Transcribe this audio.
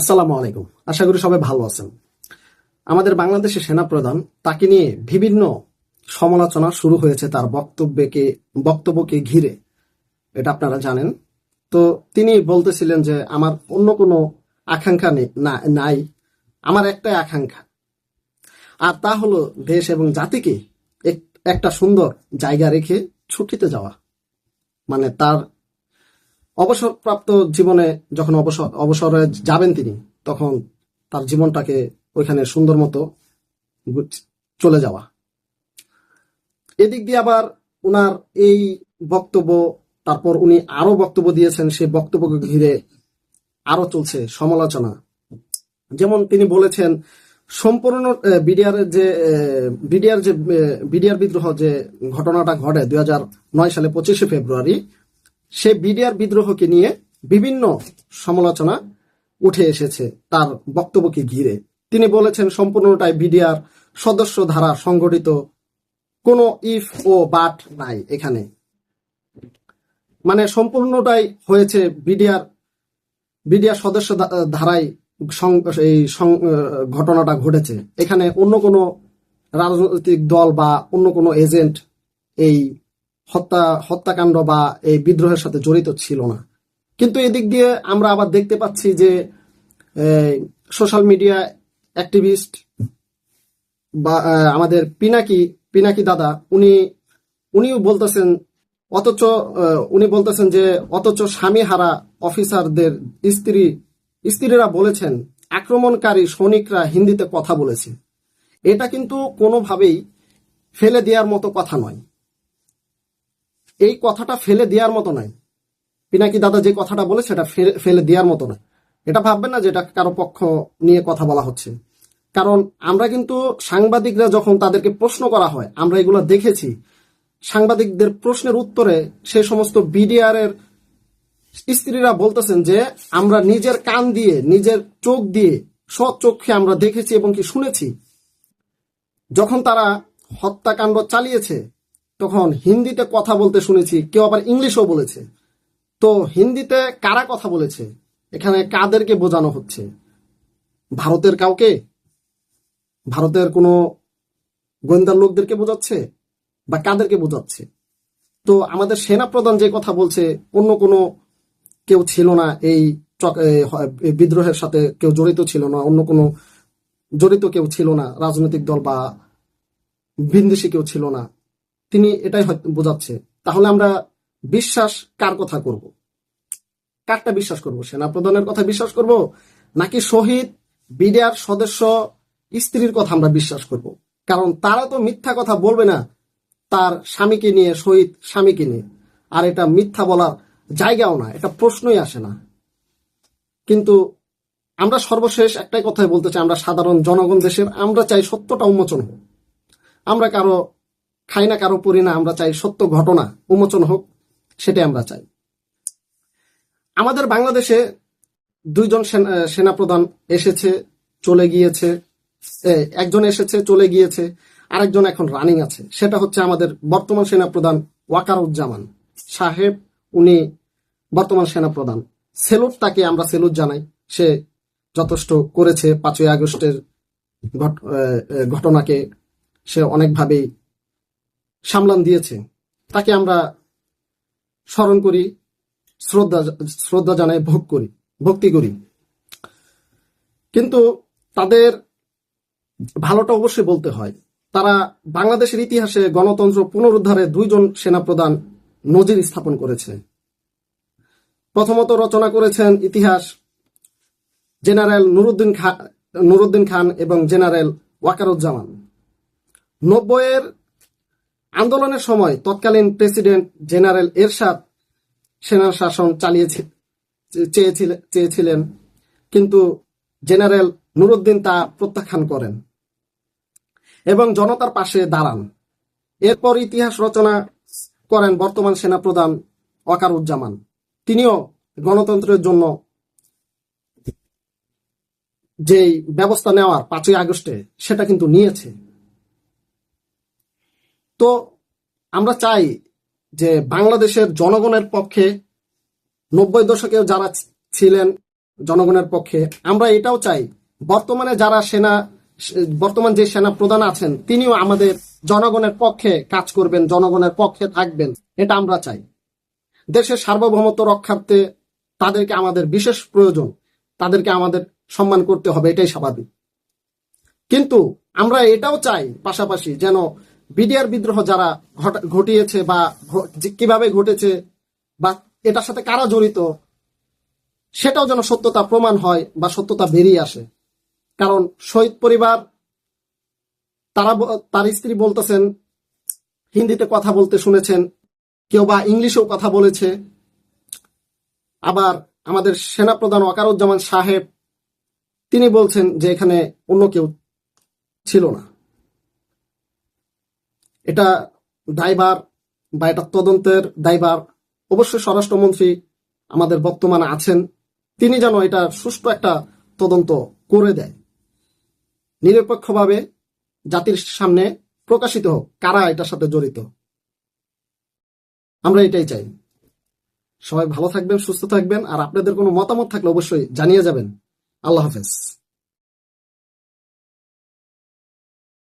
আসসালামু আলাইকুম। আশা করি সবাই ভালো আছেন। আমাদের বাংলাদেশের সেনাপ্রধান তাকে নিয়ে বিভিন্ন সমালোচনা শুরু হয়েছে তার বক্তব্যকে বক্তব্যকে ঘিরে। এটা আপনারা জানেন। তো তিনি বলতেছিলেন যে, আমার অন্য কোনো আকাঙ্ক্ষা নেই নাই। আমার একটাই আকাঙ্ক্ষা। আর তা হলো দেশ এবং জাতিকে এক- একটা সুন্দর জায়গা রেখে ছুটিতে যাওয়া। মানে তার অবসরপ্রাপ্ত জীবনে যখন অবসর, অবসরে যাবেন তিনি, তখন তার জীবনটাকে ওইখানে সুন্দর মতো চলে যাওয়া। এদিক দিয়ে আবার উনার এই বক্তব্য, তারপর উনি আরও বক্তব্য দিয়েছেন, সেই বক্তব্যকে ঘিরে আরও চলছে সমালোচনা। যেমন তিনি বলেছেন, সম্পূর্ণ বিডিআর যে বিডিআর যে বিডিআর বিদ্রোহ যে ঘটনাটা ঘটে দুই সালে পঁচিশে ফেব্রুয়ারি সে বিডিআর বিদ্রোহকে নিয়ে বিভিন্ন সমালোচনা উঠে এসেছে তার বক্তব্যকে ঘিরে। তিনি বলেছেন, সম্পূর্ণটাই বিডিআর সদস্য ধারা সংগঠিত, কোনো ইফ ও বাট নাই এখানে। মানে সম্পূর্ণটাই হয়েছে বিডিআর বিডিআর সদস্য ধারায় এই ঘটনাটা ঘটেছে। এখানে অন্য কোনো রাজনৈতিক দল বা অন্য কোনো এজেন্ট এই হত্যা, হত্যাকাণ্ড বা এই বিদ্রোহের সাথে জড়িত ছিল না। কিন্তু এদিক দিয়ে আমরা আবার দেখতে পাচ্ছি যে সোশ্যাল মিডিয়া অ্যাক্টিভিস্ট বা আমাদের পিনাকি পিনাকি দাদা, উনি, উনিও বলতেছেন, অথচ উনি বলতেছেন যে, অথচ স্বামী হারা অফিসারদের স্ত্রী, স্ত্রীরা বলেছেন, আক্রমণকারী সৈনিকরা হিন্দিতে কথা বলেছে। এটা কিন্তু কোনোভাবেই ফেলে দেওয়ার মতো কথা নয়। এই কথাটা ফেলে দেওয়ার মতো নয়। পিনাকি দাদা যে কথাটা বলে সেটা ফেলে- দেওয়ার মতো নয়। এটা ভাববেন না যে এটা কারও পক্ষ নিয়ে কথা বলা হচ্ছে। কারণ আমরা কিন্তু সাংবাদিকরা যখন তাদেরকে প্রশ্ন করা হয়, আমরা এগুলো দেখেছি। সাংবাদিকদের প্রশ্নের উত্তরে সে সমস্ত বিডিআর এর স্ত্রীরা বলতেছেন যে, আমরা নিজের কান দিয়ে, নিজের চোখ দিয়ে সৎ চোখে আমরা দেখেছি এবং কি শুনেছি। যখন তারা হত্যাকাণ্ড চালিয়েছে তখন হিন্দিতে কথা বলতে শুনেছি, কেউ আবার ইংলিশও বলেছে। তো হিন্দিতে কারা কথা বলেছে? এখানে কাদেরকে বোঝানো হচ্ছে? ভারতের কাউকে? ভারতের কোনো গোয়েন্দার লোকদেরকে বোঝাচ্ছে? বা কাদেরকে বোঝাচ্ছে? তো আমাদের সেনা প্রধান যে কথা বলছে, অন্য কোনো কেউ ছিল না এই বিদ্রোহের সাথে কেউ জড়িত ছিল না, অন্য কোনো জড়িত কেউ ছিল না, রাজনৈতিক দল বা ভিনদেশি কেউ ছিল না। তিনি এটাই বোঝাচ্ছে। তাহলে আমরা বিশ্বাস কার কথা করব? কারটা বিশ্বাস করব? সেনাপ্রধানের কথা বিশ্বাস করব? নাকি শহীদ বিডিআর সদস্য স্ত্রীর কথা আমরা বিশ্বাস করব? কারণ তারা তো মিথ্যা কথা বলবে না তার স্বামীকে নিয়ে, শহীদ স্বামীকে নিয়ে। আর এটা মিথ্যা বলার জায়গাও না, এটা প্রশ্নই আসে না। কিন্তু আমরা সর্বশেষ একটাই কথাই বলতে চাই, আমরা সাধারণ জনগণ দেশের, আমরা চাই সত্যটা উন্মোচন হোক। আমরা কারও খাই না, কারও পড়ি না, আমরা চাই সত্য ঘটনা, উন্মোচন হোক, সেটাই আমরা চাই। আমাদের বাংলাদেশে দুইজন সেনা- সেনাপ্রধান এসেছে, চলে গিয়েছে একজন এসেছে, চলে গিয়েছে, আরেকজন এখন রানিং আছে। সেটা হচ্ছে আমাদের বর্তমান সেনাপ্রধান ওয়াকারুজ্জামান সাহেব। উনি বর্তমান সেনাপ্রধান। সেলুট তাকে আমরা সেলুট জানাই। সে যথেষ্ট করেছে। পাঁচই আগস্টের ঘটনাকে সে অনেকভাবেই সামলান দিয়েছে। তাকে আমরা স্মরণ করি, শ্রদ্ধা শ্রদ্ধা জানাই, ভোগ করি, ভক্তি করি। কিন্তু তাদের ভালোটা অবশ্যই বলতে হয়। তারা বাংলাদেশের ইতিহাসে গণতন্ত্র পুনরুদ্ধারে দুইজন সেনাপ্রধান নজির স্থাপন করেছে। প্রথমত রচনা করেছেন ইতিহাস জেনারেল নুরুদ্দিন খান নুরুদ্দিন খান এবং জেনারেল ওয়াকারুজ্জামান। নব্বইয়ের আন্দোলনের সময় তৎকালীন প্রেসিডেন্ট জেনারেল এরশাদ সেনা শাসন চালিয়েছে চেয়েছিলেন, কিন্তু জেনারেল নুরুদ্দিন তা প্রত্যাখ্যান করেন এবং জনতার পাশে দাঁড়ান। এরপর ইতিহাস রচনা করেন বর্তমান সেনাপ্রধান ওয়াকারুজ্জামান। তিনিও গণতন্ত্রের জন্য যেই ব্যবস্থা নেওয়ার পাঁচই আগস্টে সেটা কিন্তু নিয়েছে। তো আমরা চাই যে বাংলাদেশের জনগণের পক্ষে নব্বই দশকে যারা ছিলেন জনগণের পক্ষে, আমরা এটাও চাই। বর্তমানে যারা সেনা বর্তমান যে সেনা প্রধান আছেন, তিনিও আমাদের জনগণের পক্ষে কাজ করবেন, জনগণের পক্ষে থাকবেন, এটা আমরা চাই। দেশের সার্বভৌমত্ব রক্ষার্থে তাদেরকে আমাদের বিশেষ প্রয়োজন, তাদেরকে আমাদের সম্মান করতে হবে, এটাই স্বাভাবিক। কিন্তু আমরা এটাও চাই পাশাপাশি যেন বিডিআর বিদ্রোহ যারা ঘটা- ঘটিয়েছে বা কীভাবে ঘটেছে বা এটার সাথে কারা জড়িত, সেটাও যেন সত্যতা প্রমাণ হয় বা সত্যতা বেরিয়ে আসে। কারণ শহীদ পরিবার, তারা তার স্ত্রী বলতেছেন, হিন্দিতে কথা বলতে শুনেছেন, কেউ বা ইংলিশেও কথা বলেছে। আবার আমাদের সেনাপ্রধান ওয়াকারুজ্জামান সাহেব, তিনি বলছেন যে এখানে অন্য কেউ ছিল না। এটা দায়ভার বা এটা তদন্তের দায়ভার। অবশ্যই স্বরাষ্ট্রমন্ত্রী আমাদের বর্তমানে আছেন। তিনি যেন এটা সুষ্ঠু একটা তদন্ত করে দেয়। নিরপেক্ষভাবে জাতির সামনে প্রকাশিত হোক, কারা এটার সাথে জড়িত। আমরা এটাই চাই। সবাই ভালো থাকবেন, সুস্থ থাকবেন, আর আপনাদের কোনো মতামত থাকলে অবশ্যই জানিয়ে যাবেন। আল্লাহ হাফেজ।